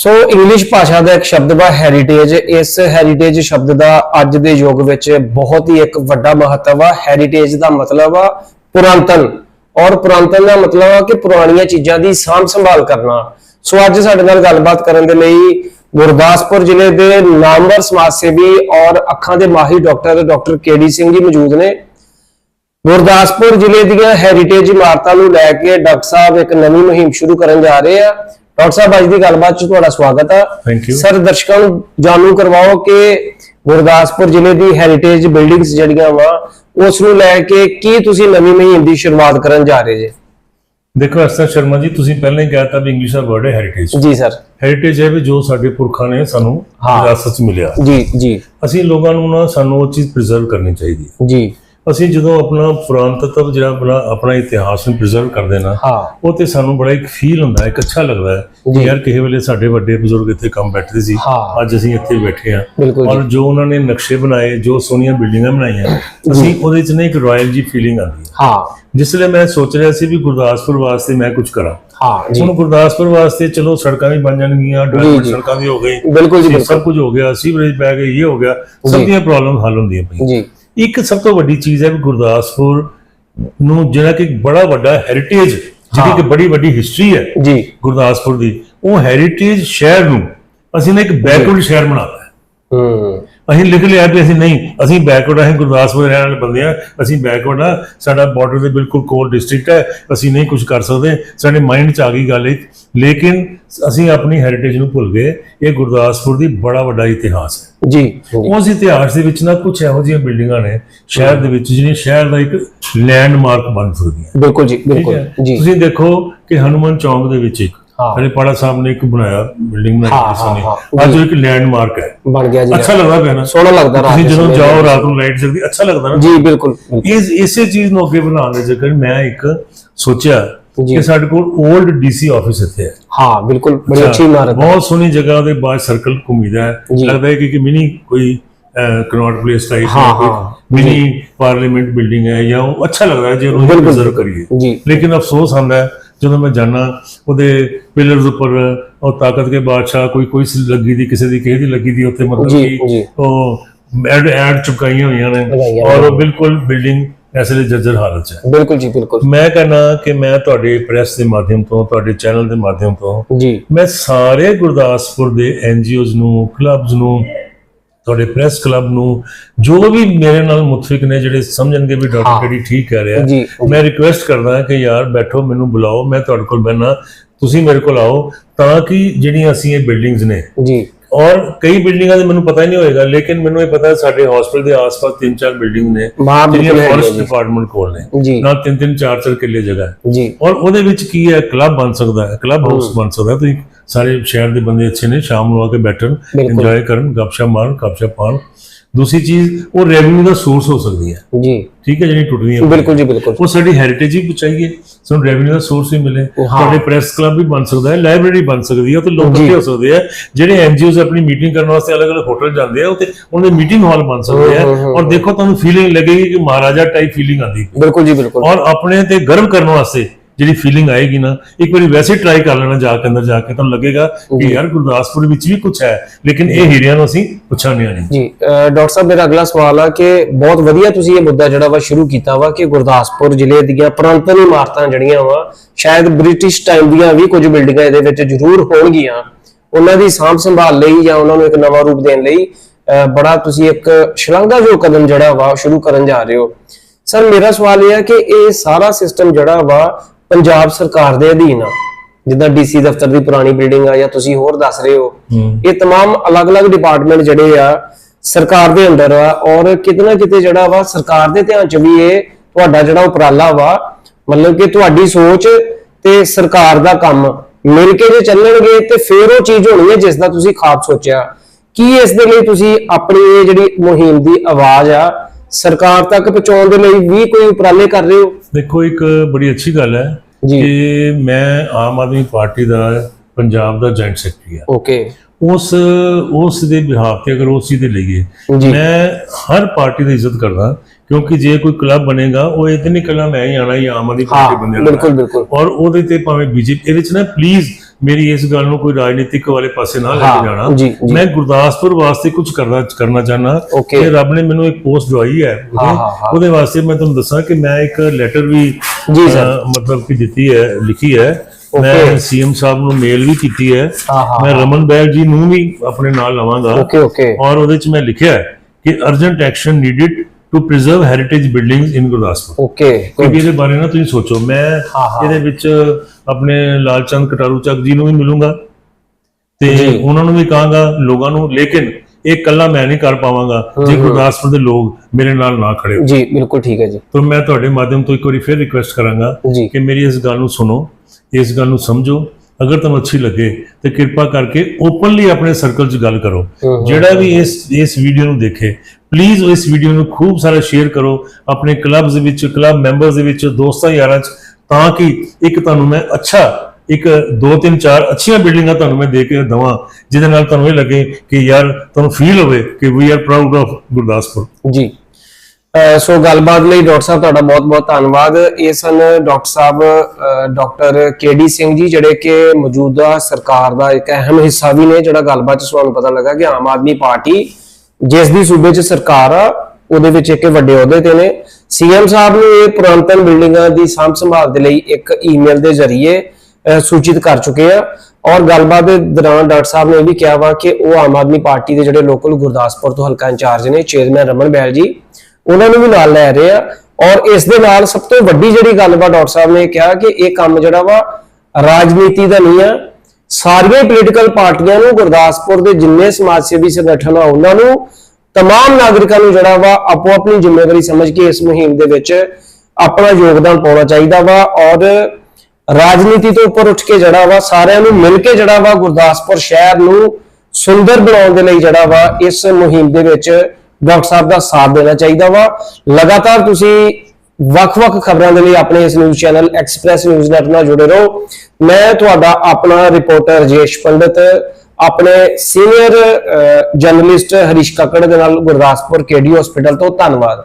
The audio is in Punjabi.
ਸੋ ਇੰਗਲਿਸ਼ ਭਾਸ਼ਾ ਦਾ ਇੱਕ ਸ਼ਬਦ ਵਾ ਹੈਰੀਟੇਜ ਇਸ ਹੈਰੀਟੇਜ ਸ਼ਬਦ ਦਾ ਅੱਜ ਦੇ ਯੁੱਗ ਵਿੱਚ ਬਹੁਤ ਹੀ ਇੱਕ ਵੱਡਾ ਮਹੱਤਵ ਆ। ਹੈਰੀਟੇਜ ਦਾ ਮਤਲਬ ਆ ਪੁਰਾਤਨ। ਔਰ ਪੁਰਾਤਨ ਦਾ ਮਤਲਬ ਆ ਕਿ ਪੁਰਾਣੀਆਂ ਚੀਜ਼ਾਂ ਦੀ ਸਾਂਭ ਸੰਭਾਲ ਕਰਨਾ। ਸੋ ਅੱਜ ਸਾਡੇ ਨਾਲ ਗੱਲਬਾਤ ਕਰਨ ਦੇ ਲਈ ਗੁਰਦਾਸਪੁਰ ਜ਼ਿਲ੍ਹੇ ਦੇ ਨਾਮਵਰ ਸਮਾਜ ਸੇਵੀ ਔਰ ਅੱਖਾਂ ਦੇ ਮਾਹਿਰ ਡਾਕਟਰ ਡਾਕਟਰ ਕੇਡੀ ਸਿੰਘ ਜੀ ਮੌਜੂਦ ਨੇ। ਗੁਰਦਾਸਪੁਰ ਜ਼ਿਲ੍ਹੇ ਦੀਆਂ ਹੈਰੀਟੇਜ ਇਮਾਰਤਾਂ ਨੂੰ ਲੈ ਕੇ ਡਾਕਟਰ ਸਾਹਿਬ ਇੱਕ ਨਵੀਂ ਮੁਹਿੰਮ ਸ਼ੁਰੂ ਕਰਨ ਜਾ ਰਹੇ ਆ। ਡਾਕਟਰ ਸਾਹਿਬ ਅੱਜ ਦੀ ਗੱਲਬਾਤ 'ਚ ਤੁਹਾਡਾ ਸਵਾਗਤ ਆ. ਸਰ ਦਰਸ਼ਕਾਂ ਨੂੰ ਜਾਣੂ ਕਰਵਾਓ ਕਿ ਗੁਰਦਾਸਪੁਰ ਜ਼ਿਲ੍ਹੇ ਦੀ ਹੈਰੀਟੇਜ ਬਿਲਡਿੰਗਸ ਜਿਹੜੀਆਂ ਵਾ ਉਸ ਨੂੰ ਲੈ ਕੇ ਕੀ ਤੁਸੀਂ ਨਵੀਂ ਮੁਹਿੰਮ ਦੀ ਸ਼ੁਰੂਆਤ ਕਰਨ ਜਾ ਰਹੇ ਜੇ? ਦੇਖੋ ਅਰਸਾ ਸ਼ਰਮਾ ਜੀ ਤੁਸੀਂ ਪਹਿਲਾਂ ਹੀ ਕਹਿਤਾ ਵੀ ਇੰਗਲਿਸ਼ ਦਾ ਵਰਡ ਹੈ ਹੈਰੀਟੇਜ ਜੀ ਸਰ। ਹੈਰੀਟੇਜ ਹੈ ਵੀ ਜੋ ਸਾਡੇ ਪੁਰਖਾਂ ਨੇ ਸਾਨੂੰ। ਵਿਰਾਸਤ 'ਚ ਮਿਲਿਆ। ਜੀ ਜੀ। ਅਸੀਂ ਲੋਕਾਂ ਨੂੰ ਨਾ ਸਾਨੂੰ ਉਹ ਚੀਜ਼ ਪ੍ਰੀਜ਼ਰਵ ਕਰਨੀ ਚਾਹੀਦੀ ਹੈ। ਜੀ। ਅਸੀਂ ਜਦੋਂ ਆਪਣਾ ਪੁਰਾਤਨਤਵ ਜਿਹੜਾ ਆਪਣਾ ਆਪਣਾ ਇਤਿਹਾਸ ਨੂੰ ਪ੍ਰੀਜ਼ਰਵ ਕਰਦੇ ਨਾ ਹਾਂ। ਉਹ ਤੇ ਸਾਨੂੰ ਬੜਾ ਇੱਕ ਫੀਲ ਹੁੰਦਾ ਇੱਕ ਅੱਛਾ ਲੱਗਦਾ ਹੈ। ਕਿ ਯਾਰ ਕਿਸੇ ਵੇਲੇ ਸਾਡੇ ਵੱਡੇ ਬਜ਼ੁਰਗ ਇੱਥੇ ਕੰਮ ਬੈਠਦੇ ਸੀ। ਅੱਜ ਅਸੀਂ ਇੱਥੇ ਬੈਠੇ ਬਿਲਕੁਲ ਔਰ ਜੀ ਉਹਨਾਂ ਨੇ ਨਕਸ਼ੇ ਬਣਾਏ ਜੋ ਸੋਹਣੀਆਂ ਬਿਲਡਿੰਗਾਂ ਬਣਾਈਆਂ ਅਸੀਂ ਉਹਦੇ 'ਚ ਨਾ ਇੱਕ ਰਾਇਲ ਜੀ ਫੀਲਿੰਗ ਆਉਂਦੀ ਹੈ। ਹਾਂ। ਜਿਸ ਲਈ ਮੈਂ ਸੋਚ ਰਿਹਾ ਸੀ ਵੀ ਗੁਰਦਾਸਪੁਰ ਵਾਸਤੇ ਮੈਂ ਕੁਝ ਕਰਾਂ। ਹਾਂ ਜੀ। ਹੁਣ ਗੁਰਦਾਸਪੁਰ ਵਾਸਤੇ ਚਲੋ ਸੜਕਾਂ ਵੀ ਬਣ ਜਾਣਗੀਆਂ ਡਿਵੈਲਪਮੈਂਟ। ਸੜਕਾਂ ਵੀ ਹੋ ਗਈ। ਬਿਲਕੁਲ ਜੀ ਸਭ ਕੁਝ ਹੋ ਗਿਆ ਸੀਵਰੇਜ ਪੈ ਗਏ ਇਹ ਹੋ ਗਿਆ। ਸਭ। ਦੀਆਂ ਪ੍ਰੋਬਲਮ ਹੱਲ ਹੁੰਦੀਆਂ ਪਈਆਂ। ਜੀ। ਇੱਕ ਸਭ ਤੋਂ ਵੱਡੀ ਚੀਜ਼ ਹੈ ਵੀ ਗੁਰਦਾਸਪੁਰ ਨੂੰ ਜਿਹੜਾ ਕਿ ਬੜਾ ਵੱਡਾ ਹੈਰੀਟੇਜ ਜਿਹਦੀ ਹਾਂ। ਕਿ ਬੜੀ ਵੱਡੀ ਹਿਸਟਰੀ ਹੈ ਜੀ। ਗੁਰਦਾਸਪੁਰ ਦੀ। ਉਹ ਹੈਰੀਟੇਜ ਸ਼ਹਿਰ ਨੂੰ ਅਸੀਂ ਨੇ ਇੱਕ ਬੈਕਵਰਡ ਸ਼ਹਿਰ ਬਣਾਤਾ ਹੈ ਹੂੰ। ਅਸੀਂ ਲਿਖ ਲਿਆ ਕਿ ਅਸੀਂ ਨਹੀਂ ਅਸੀਂ ਬੈਕਵਰਡ ਅਸੀਂ ਗੁਰਦਾਸਪੁਰ ਰਹਿਣ ਵਾਲੇ ਬੰਦੇ ਆ ਅਸੀਂ ਬੈਕਵਰਡ ਆ ਸਾਡਾ ਬਾਰਡਰ ਦੇ ਬਿਲਕੁਲ ਕੋਲ ਡਿਸਟ੍ਰਿਕਟ ਹੈ ਅਸੀਂ ਨਹੀਂ ਕੁਝ ਕਰ ਸਕਦੇ ਸਾਡੇ ਮਾਈਂਡ 'ਚ ਆ ਗਈ ਗੱਲ ਇੱਕ ਲੇਕਿਨ ਅਸੀਂ ਆਪਣੀ ਹੈਰੀਟੇਜ ਨੂੰ ਭੁੱਲ ਗਏ ਇਹ ਗੁਰਦਾਸਪੁਰ ਦੀ ਬੜਾ ਵੱਡਾ ਇਤਿਹਾਸ ਹੈ। ਜੀ। ਉਸ ਇਤਿਹਾਸ ਦੇ ਵਿੱਚ ਨਾ ਕੁਝ ਇਹੋ ਜਿਹੀਆਂ ਬਿਲਡਿੰਗਾਂ ਨੇ ਸ਼ਹਿਰ ਦੇ ਵਿੱਚ ਜਿਹੜੀਆਂ ਸ਼ਹਿਰ ਦਾ ਇੱਕ ਲੈਂਡਮਾਰਕ ਬਣ ਸਕਦੀਆਂ ਬਿਲਕੁਲ ਜੀ ਬਿਲਕੁਲ। ਜੀ। ਤੁਸੀਂ ਦੇਖੋ ਕਿ ਹਨੂਮਨ ਚੌਂਕ ਦੇ ਵਿੱਚ ਇੱਕ ਹਾਂ। ਹਰੇ ਪਾੜਾ ਸਾਹਿਬ ਨੇ ਇੱਕ ਬਣਾਇਆ ਬਿਲਡਿੰਗ ਬਣਾਈ ਹਾਂ, ਕਿਸੇ ਹਾਂ, ਨੇ ਅੱਜ ਉਹ ਇੱਕ ਲੈਂਡਮਾਰਕ ਹੈ। ਬਣ ਗਿਆ ਜੀ। ਅੱਛਾ ਲੱਗਦਾ ਪਿਆ ਨਾ। ਸੋਹਣਾ ਲੱਗਦਾ ਰਾਤ ਤੁਸੀਂ ਦੇ ਜਦੋਂ ਸਮੇਂ ਜਾਓ ਰਾਤ ਨੂੰ ਲਾਈਟ ਜਗਦੀ ਅੱਛਾ ਲੱਗਦਾ ਨਾ। ਜੀ ਬਿਲਕੁਲ ਇਸ ਇਸੇ ਚੀਜ਼ ਨੂੰ ਅੱਗੇ ਬਣਾਉਣ ਦੇ ਚੱਕਰ ਮੈਂ ਇੱਕ ਸੋਚਿਆ ਜੀ। ਕਿ ਸਾਡੇ ਕੋਲ 올ਡ ਡੀਸੀ ਆਫਿਸ ਇੱਥੇ ਹੈ। ਹਾਂ ਬਿਲਕੁਲ ਬੜੀ ਅੱਛੀ ਇਮਾਰਤ ਹੈ। ਬਹੁਤ ਸੋਹਣੀ ਜਗ੍ਹਾ ਦੇ ਬਾਅਦ ਸਰਕਲ ਘੁੰਮੀਦਾ ਹੈ। ਜੀ। ਲੱਗਦਾ ਹੈ ਕਿ ਕਿ ਮਿਨੀ ਕੋਈ ਕਨੌਟ ਪਲੇਸ ਟਾਈਪ ਹਾਂ, ਹਾਂ, ਮਿਨੀ ਪਾਰਲੀਮੈਂਟ ਬਿਲਡਿੰਗ ਹੈ ਜਾਂ ਉਹ ਅੱਛਾ ਲੱਗਦਾ ਹੈ ਜੇ ਉਹਨੂੰ ਬਿਲਕੁਲ। ਰਿਜ਼ਰਵ ਕਰੀਏ। ਜੀ। ਲੇਕਿਨ ਅਫਸੋਸ ਆਉਂਦਾ ਹੈ ਜਦੋਂ ਮੈਂ ਜਾਣਾ ਉਹਦੇ ਪਿਲਰਸ ਉੱਪਰ ਉਹ ਤਾਕਤ ਕੇ ਬਾਦਸ਼ਾਹ ਕੋਈ ਕੋਈ ਲੱਗੀ ਦੀ ਕਿਸੇ ਦੀ ਕਿਸੇ ਦੀ ਲੱਗੀ ਦੀ ਉੱਤੇ ਮਤਲਬ ਕਿ। ਉਹ ਐਡ ਐਡ ਚੁਕਾਈਆਂ ਹੋਈਆਂ ਨੇ ਔਰ ਉਹ ਬਿਲਕੁਲ ਬਿਲਡਿੰਗ ਐਸੇ ਲਈ ਜਰਜਰ ਹਾਲਤ 'ਚ ਹੈ। ਬਿਲਕੁਲ ਜੀ ਬਿਲਕੁਲ। ਮੈਂ ਕਹਿੰਦਾ ਕਿ ਮੈਂ ਤੁਹਾਡੇ ਪ੍ਰੈਸ ਦੇ ਮਾਧਿਅਮ ਤੋਂ ਤੁਹਾਡੇ ਚੈਨਲ ਦੇ ਮਾਧਿਅਮ ਤੋਂ ਜੀ। ਮੈਂ ਸਾਰੇ ਗੁਰਦਾਸਪੁਰ ਦੇ ਐਨਜੀਓਜ਼ ਨੂੰ ਕਲੱਬਸ ਨੂੰ ਤੁਹਾਡੇ ਪ੍ਰੈਸ ਕਲੱਬ ਨੂੰ ਜੋ ਵੀ ਮੇਰੇ ਨਾਲ ਮੁਤਫਿਕ ਨੇ ਜਿਹੜੇ ਸਮਝਣਗੇ ਵੀ। ਡਾਕਟਰ ਕਿਹੜੀ ਠੀਕ ਕਹਿ ਰਿਹਾ ਮੈਂ ਰਿਕੁਐਸਟ ਕਰਦਾ ਕਿ ਯਾਰ ਬੈਠੋ ਮੈਨੂੰ ਬੁਲਾਓ ਮੈਂ ਤੁਹਾਡੇ ਕੋਲ ਬਹਿਣਾ ਤੁਸੀਂ ਮੇਰੇ ਕੋਲ ਆਓ ਤਾਂ ਕਿ ਜਿਹੜੀਆਂ ਅਸੀਂ ਇਹ ਬਿਲਡਿੰਗਸ ਨੇ ਜੀ ਔਰ ਕਈ ਬਿਲਡਿੰਗਾਂ ਦੇ ਮੈਨੂੰ ਪਤਾ ਹੀ ਨਹੀਂ ਹੋਏਗਾ ਲੇਕਿਨ ਮੈਨੂੰ ਇਹ ਪਤਾ ਸਾਡੇ ਹਸਪੀਟਲ ਦੇ ਆਸ-ਪਾਸ ਤਿੰਨ ਚਾਰ ਬਿਲਡਿੰਗ ਨੇ ਮਾਂ ਜਿਹੜੀਆਂ ਫੋਰੈਸਟ। ਡਿਪਾਰਟਮੈਂਟ ਕੋਲ ਨੇ। ਨਾਲ ਤਿੰਨ ਤਿੰਨ ਚਾਰ ਚਾਰ ਕਿੱਲੇ ਜਗ੍ਹਾ ਹੈ। ਜੀ। ਔਰ ਉਹਦੇ ਵਿੱਚ ਕੀ ਹੈ ਕਲੱਬ ਬਣ ਸਕਦਾ ਹੈ ਕਲੱਬ ਹਾਊਸ ਬਣ ਸਕਦਾ ਹੈ। ਤੁਸੀਂ ਸਾਰੇ ਸ਼ਹਿਰ ਦੇ ਬੰਦੇ ਅੱਛੇ ਨੇ ਸ਼ਾਮ ਨੂੰ ਆ ਕੇ ਬੈਠਣ। ਇੰਜੋਏ ਕਰਨ ਗੱਪਸ਼ਪ ਮਾਰਨ ਗੱਪਸ਼ਪ ਪਾਣ ਦੂਸਰੀ ਚੀਜ਼ ਉਹ ਰੈਵਨਿਊ ਦਾ ਸੋਰਸ ਹੋ ਸਕਦੀ ਹੈ। ਜੀ। ਠੀਕ ਹੈ ਜਿਹੜੀ ਟੁੱਟਦੀਆਂ ਬਿਲਕੁਲ ਜੀ ਬਿਲਕੁਲ। ਉਹ ਸਾਡੀ ਹੈਰੀਟੇਜ ਹੀ ਬਚਾਈਏ ਸਾਨੂੰ ਰੈਵਨਿਊ ਦਾ ਸੋਰਸ ਵੀ ਮਿਲੇ। ਹਾਂ। ਤੁਹਾਡੇ ਪ੍ਰੈਸ ਕਲੱਬ ਵੀ ਬਣ ਸਕਦਾ ਹੈ ਲਾਇਬ੍ਰੇਰੀ ਬਣ ਸਕਦੀ ਹੈ ਤੇ ਲੋਕ। ਇਕੱਠੇ ਹੋ ਸਕਦੇ ਆ ਜਿਹੜੇ ਐਨਜੀਓਜ਼ ਆਪਣੀ ਮੀਟਿੰਗ ਕਰਨ ਵਾਸਤੇ ਅਲੱਗ-ਅਲੱਗ ਹੋਟਲ ਜਾਂਦੇ ਆ ਉਹ ਤੇ ਉਹਨਾਂ ਦੇ ਮੀਟਿੰਗ ਹਾਲ ਬਣ ਸਕਦੇ ਆ ਔਰ ਦੇਖੋ ਤੁਹਾਨੂੰ ਫੀਲਿੰਗ ਲੱਗੇਗੀ ਕਿ ਮਹਾਰਾਜਾ ਟਾਈਪ ਫੀਲਿੰਗ ਆਉਂਦੀ। ਬਿਲਕੁਲ ਜੀ ਬਿਲਕੁਲ। ਔਰ ਆਪਣੇ ਤੇ ਗਰਵ ਕਰਨ ਵਾਸਤੇ ਜਿਹੜੀ ਫੀਲਿੰਗ ਆਏਗੀ ਨਾ ਇੱਕ ਵਾਰੀ ਵੈਸੇ ਟਰਾਈ ਕਰ ਲੈਣਾ ਜਾ ਕੇ ਅੰਦਰ ਜਾ ਕੇ ਤੁਹਾਨੂੰ ਲੱਗੇਗਾ ਕਿ ਯਾਰ ਗੁਰਦਾਸਪੁਰ ਵਿੱਚ ਵੀ ਕੁਝ ਹੈ ਲੇਕਿਨ ਇਹ ਹੀਰਿਆਂ ਨੂੰ ਅਸੀਂ ਪਛਾਣਿਆ ਨਹੀਂ ਜੀ ਡਾਕਟਰ ਸਾਹਿਬ ਮੇਰਾ ਅਗਲਾ ਸਵਾਲ ਆ ਕਿ ਬਹੁਤ ਵਧੀਆ ਤੁਸੀਂ ਇਹ ਮੁੱਦਾ ਜਿਹੜਾ ਵਾ ਸ਼ੁਰੂ ਕੀਤਾ ਵਾ ਕਿ ਗੁਰਦਾਸਪੁਰ ਜ਼ਿਲ੍ਹੇ ਦੀਆਂ ਪੁਰਾਤਨ ਇਮਾਰਤਾਂ ਜਿਹੜੀਆਂ ਵਾ ਸ਼ਾਇਦ ਬ੍ਰਿਟਿਸ਼ ਟਾਈਮ ਦੀਆਂ ਵੀ ਕੁਝ ਬਿਲਡਿੰਗਾਂ ਇਹਦੇ ਵਿੱਚ ਜ਼ਰੂਰ ਹੋਣਗੀਆਂ। ਉਹਨਾਂ ਦੀ ਸਾਂਭ ਸੰਭਾਲ ਲਈ ਜਾਂ ਉਹਨਾਂ ਨੂੰ ਇੱਕ ਨਵਾਂ ਰੂਪ ਦੇਣ ਲਈ ਬੜਾ ਤੁਸੀਂ ਇੱਕ ਸ਼ਲਾਘਾਯੋਗ ਕਦਮ ਜਿਹੜਾ ਵਾ ਸ਼ੁਰੂ ਕਰਨ ਜਾ ਰਹੇ ਹੋ। ਸਰ ਮੇਰਾ ਸਵਾਲ ਇਹ ਹੈ ਕਿ ਇਹ ਸਾਰਾ ਸਿਸਟਮ ਜਿਹੜਾ ਵਾ ਪੰਜਾਬ ਸਰਕਾਰ ਦੇ ਅਧੀਨ ਆ ਜਿੱਦਾਂ ਡੀਸੀ ਦਫ਼ਤਰ ਦੀ ਪੁਰਾਣੀ ਬਿਲਡਿੰਗ ਆ ਜਾਂ ਤੁਸੀਂ ਹੋਰ ਦੱਸ ਰਹੇ ਹੋ ਹੂੰ ਇਹ तमाम ਅਲੱਗ-ਅਲੱਗ ਡਿਪਾਰਟਮੈਂਟ ਜਿਹੜੇ ਆ ਸਰਕਾਰ ਦੇ ਅੰਡਰ ਆ ਔਰ ਕਿਤੇ ਨਾ ਕਿਤੇ ਜਿਹੜਾ ਵਾ ਸਰਕਾਰ ਦੇ ਧਿਆਨ ਚ ਵੀ ਇਹ ਤੁਹਾਡਾ ਜਿਹੜਾ ਉਪਰਾਲਾ ਵਾ ਮਤਲਬ ਕਿ ਤੁਹਾਡੀ ਸੋਚ ਤੇ ਸਰਕਾਰ ਦਾ ਕੰਮ ਮਿਲ ਕੇ ਜੇ ਚੱਲਣਗੇ ਤੇ ਫਿਰ ਉਹ ਚੀਜ਼ ਹੋਣੀ ਹੈ ਜਿਸ ਦਾ ਤੁਸੀਂ ਖਾਬ ਸੋਚਿਆ ਕੀ ਇਸ ਦੇ ਲਈ ਤੁਸੀਂ ਆਪਣੀ ਇਹ ਜਿਹੜੀ ਮੁਹਿੰਮ ਦੀ ਆਵਾਜ਼ ਆ ਸਰਕਾਰ ਤੱਕ ਪਹੁੰਚਾਉਣ ਦੇ ਲਈ ਵੀ ਕੋਈ ਉਪਰਾਲੇ ਕਰ ਰਹੇ ਹੋ? ਦੇਖੋ ਇੱਕ ਬੜੀ ਅੱਛੀ ਗੱਲ ਹੈ ਕਿ ਮੈਂ ਆਮ ਆਦਮੀ ਪਾਰਟੀ ਦਾ ਪੰਜਾਬ ਦਾ ਜੁਆਇੰਟ ਸੈਕਟਰੀ ਆ ਓਕੇ ਉਸ ਉਸ ਦੇ ਬਿਹਾਫ ਤੇ ਅਗਰ ਉਸ ਚੀਜ਼ ਦੇ ਲਈਏ ਮੈਂ ਹਰ ਪਾਰਟੀ ਦੀ ਇੱਜ਼ਤ ਕਰਦਾ ਕਿਉਂਕਿ ਜੇ ਕੋਈ ਕਲੱਬ ਬਣੇਗਾ ਉਹ ਇਤਨੀ ਕਲਾ ਮੈਂ ਹੀ ਆਣਾ ਹੀ ਆਮ ਆਦਮੀ ਪਾਰਟੀ ਹਾਂ ਬੰਦੇ ਬਿਲਕੁਲ ਬਿਲਕੁਲ। ਔਰ ਉਹਦੇ ਤੇ ਭਾਵੇਂ ਬੀਜੇਪੀ ਇਹਦੇ ਚ ਨਾ ਪਲੀਜ਼ ਮੇਰੀ ਇਸ ਗੱਲ ਨੂੰ ਕੋਈ ਰਾਜਨੀਤਿਕ ਵਾਲੇ ਪਾਸੇ ਨਾ ਲੈ ਕੇ ਜਾਣਾ। ਮੈਂ ਗੁਰਦਾਸਪੁਰ ਵਾਸਤੇ ਕੁਝ ਕਰਨਾ ਕਰਨਾ ਚਾਹਨਾ. ਕਿ ਰੱਬ ਨੇ ਮੈਨੂੰ ਇੱਕ ਪੋਸਟ ਦਵਾਈ ਹੈ ਉਹਦੇ- ਵਾਸਤੇ ਮੈਂ ਤੁਹਾਨੂੰ ਦੱਸਾਂ ਕਿ ਮੈਂ ਇੱਕ ਲੈਟਰ ਵੀ ਜੀ, ਸਰ। ਮਤਲਬ ਕਿ ਦਿੱਤੀ ਹੈ ਲਿਖੀ ਹੈ। ਮੈਂ ਸੀਐਮ ਸਾਹਿਬ ਨੂੰ ਮੇਲ ਵੀ ਕੀਤੀ ਹੈ। ਮੈਂ ਰਮਨ ਬੈਲ ਜੀ ਨੂੰ ਵੀ ਆਪਣੇ ਨਾਲ ਲਵਾਂਗਾ। ਓਕੇ ਓਕੇ ਔਰ ਉਹਦੇ ਚ ਮੈਂ ਲਿਖਿਆ ਹੈ ਕਿ urgent action needed to preserve heritage buildings in Gurdaspur okay ਕਿਉਂਕਿ ਇਹਦੇ ਬਾਰੇ ਨਾ ਤੁਸੀਂ ਸੋਚੋ ਮੈਂ। ਇਹਦੇ ਵਿੱਚ ਆਪਣੇ ਲਾਲਚੰਦ ਕਟਾਰੂ ਚੱਕ ਜੀ ਨੂੰ ਵੀ ਮਿਲੂੰਗਾ ਤੇ। ਉਹਨਾਂ ਨੂੰ ਵੀ ਕਹਾਂਗਾ ਲੋਕਾਂ ਨੂੰ ਲੇਕਿਨ ਇਹ ਇਕੱਲਾ ਮੈਂ ਨਹੀਂ ਕਰ ਪਾਵਾਂਗਾ ਜੇ ਗੁਰਦਾਸਪੁਰ ਦੇ ਲੋਕ ਮੇਰੇ ਨਾਲ ਨਾ ਖੜੇ ਹੋ ਜੀ ਬਿਲਕੁਲ ਠੀਕ ਹੈ ਜੀ ਤਾਂ ਮੈਂ ਤੁਹਾਡੇ ਮਾਧਿਅਮ ਤੋਂ ਇੱਕ ਵਾਰੀ ਫਿਰ ਰਿਕੁਐਸਟ ਕਰਾਂਗਾ ਕਿ ਮੇਰੀ ਇਸ ਗੱਲ ਨੂੰ ਸੁਣੋ ਇਸ ਗੱਲ ਨੂੰ ਸਮਝੋ ਅਗਰ ਤੁਹਾਨੂੰ ਅੱਛੀ ਲੱਗੇ ਤੇ ਕਿਰਪਾ ਕਰਕੇ ਓਪਨਲੀ ਆਪਣੇ ਸਰਕਲ 'ਚ ਗੱਲ ਕਰੋ ਜਿਹੜਾ ਵੀ ਇਸ ਇਸ ਵੀਡੀਓ ਨੂੰ ਦੇਖੇ ਪਲੀਜ਼ ਇਸ ਵੀਡੀਓ ਨੂੰ ਖੂਬ ਸਾਰਾ ਸ਼ੇਅਰ ਕਰੋ, ਆਪਣੇ ਕਲੱਬਸ ਵਿੱਚ ਕਲੱਬ ਮੈਂਬਰਸ ਦੇ ਵਿੱਚ, ਦੋਸਤਾਂ ਯਾਰਾਂ 'ਚ, ਤਾਂ ਕਿ ਇੱਕ ਤੁਹਾਨੂੰ ਮੈਂ ਅੱਛਾ, ਇੱਕ ਦੋ ਤਿੰਨ ਚਾਰ ਅੱਛੀਆਂ ਬਿਲਡਿੰਗਾਂ ਤੁਹਾਨੂੰ ਮੈਂ ਦੇ ਕੇ ਦਵਾਂ, ਜਿਹਦੇ ਨਾਲ ਤੁਹਾਨੂੰ ਇਹ ਲੱਗੇ ਕਿ ਯਾਰ ਤੁਹਾਨੂੰ ਫੀਲ ਹੋਵੇ ਕਿ we are proud of Gurdaspur. ਜੀ। ਸੋ ਗੱਲਬਾਤ ਲਈ ਡਾਕਟਰ ਸਾਹਿਬ ਤੁਹਾਡਾ ਬਹੁਤ-ਬਹੁਤ ਧੰਨਵਾਦ। ਇਹ ਸਨ ਡਾਕਟਰ ਸਾਹਿਬ doctor K D Singh ji, ਜਿਹੜੇ ਕਿ ਮੌਜੂਦਾ ਸਰਕਾਰ ਦਾ ਇੱਕ ਅਹਿਮ ਹਿੱਸਾ ਵੀ ਨੇ, ਜਿਹੜਾ ਗੱਲਬਾਤ ਚ ਤੁਹਾਨੂੰ ਪਤਾ ਲੱਗਾ ਕਿ ਆਮ ਆਦਮੀ ਪਾਰਟੀ ਜਿਸ ਦੀ ਸੂਬੇ 'ਚ ਸਰਕਾਰ ਆ, ਉਹਦੇ ਵਿੱਚ ਇੱਕ ਵੱਡੇ ਅਹੁਦੇ ਤੇ ਨੇ। ਸੀਐਮ ਸਾਹਿਬ ਨੂੰ ਇਹ ਪੁਰਾਤਨ ਬਿਲਡਿੰਗਾਂ ਦੀ ਸਾਂਭ ਸੰਭਾਲ ਦੇ ਲਈ ਇੱਕ ਈਮੇਲ ਦੇ ਜ਼ਰੀਏ ਸੂਚਿਤ ਕਰ ਚੁੱਕੇ ਆ। ਔਰ ਗੱਲਬਾਤ ਦੇ ਦੌਰਾਨ ਡਾਕਟਰ ਸਾਹਿਬ ਨੇ ਇਹ ਵੀ ਕਿਹਾ ਵਾ ਕਿ ਉਹ ਆਮ ਆਦਮੀ ਪਾਰਟੀ ਦੇ ਜਿਹੜੇ ਲੋਕਲ ਗੁਰਦਾਸਪੁਰ ਤੋਂ ਹਲਕਾ ਇੰਚਾਰਜ ਨੇ, ਚੇਅਰਮੈਨ ਰਮਨ ਬੈਲ ਜੀ, ਉਹਨਾਂ ਨੂੰ ਵੀ ਨਾਲ ਲੈ ਰਹੇ ਆ। ਔਰ ਇਸ ਦੇ ਨਾਲ ਸਭ ਤੋਂ ਵੱਡੀ ਜਿਹੜੀ ਗੱਲ ਵਾ ਡਾਕਟਰ ਸਾਹਿਬ ਨੇ ਕਿਹਾ ਕਿ ਇਹ ਕੰਮ ਜਿਹੜਾ ਵਾ, ਰਾਜਨੀਤੀ ਦਾ ਨਹੀਂ ਆ ਸਾਰੀਆਂ ਪੋਲੀਟੀਕਲ ਪਾਰਟੀਆਂ ਨੂੰ ਗੁਰਦਾਸਪੁਰ ਦੇ ਜਿੰਨੇ ਸਮਾਜ ਸੇਵੀ ਸੰਗਠਨ ਆ ਉਹਨਾਂ ਨੂੰ तमाम ਨਾਗਰਿਕਾਂ ਨੂੰ ਜਿਹੜਾ ਵਾ ਆਪੋ ਆਪਣੀ ਜ਼ਿੰਮੇਵਾਰੀ ਸਮਝ ਕੇ ਇਸ ਮੁਹਿੰਮ ਦੇ ਵਿੱਚ ਆਪਣਾ ਯੋਗਦਾਨ ਪਾਉਣਾ ਚਾਹੀਦਾ ਵਾ ਔਰ ਰਾਜਨੀਤੀ ਤੋਂ ਉੱਪਰ ਉੱਠ ਕੇ ਜਿਹੜਾ ਵਾ ਸਾਰਿਆਂ ਨੂੰ ਮਿਲ ਕੇ ਜਿਹੜਾ ਵਾ ਗੁਰਦਾਸਪੁਰ ਸ਼ਹਿਰ ਨੂੰ ਸੁੰਦਰ ਬਣਾਉਣ ਦੇ ਲਈ ਜਿਹੜਾ ਵਾ ਇਸ ਮੁਹਿੰਮ ਦੇ ਵਿੱਚ ਡਾਕਟਰ ਸਾਹਿਬ ਦਾ ਸਾਥ ਦੇਣਾ ਚਾਹੀਦਾ ਵਾ ਲਗਾਤਾਰ ਤੁਸੀਂ ਵੱਖ-ਵੱਖ ਖਬਰਾਂ ਦੇ ਲਈ ਆਪਣੇ ਇਸ news channel Express News Net ਨਾਲ ਜੁੜੇ ਰਹੋ। ਮੈਂ ਤੁਹਾਡਾ ਆਪਣਾ ਰਿਪੋਰਟਰ ਰਜੇਸ਼ ਪੰਡਿਤ, ਆਪਣੇ ਸੀਨੀਅਰ ਜਰਨਲਿਸਟ ਹਰੀਸ਼ ਕੱਕੜ ਦੇ ਨਾਲ ਗੁਰਦਾਸਪੁਰ ਕੇਡੀ ਹਸਪੀਟਲ ਤੋਂ ਧੰਨਵਾਦ।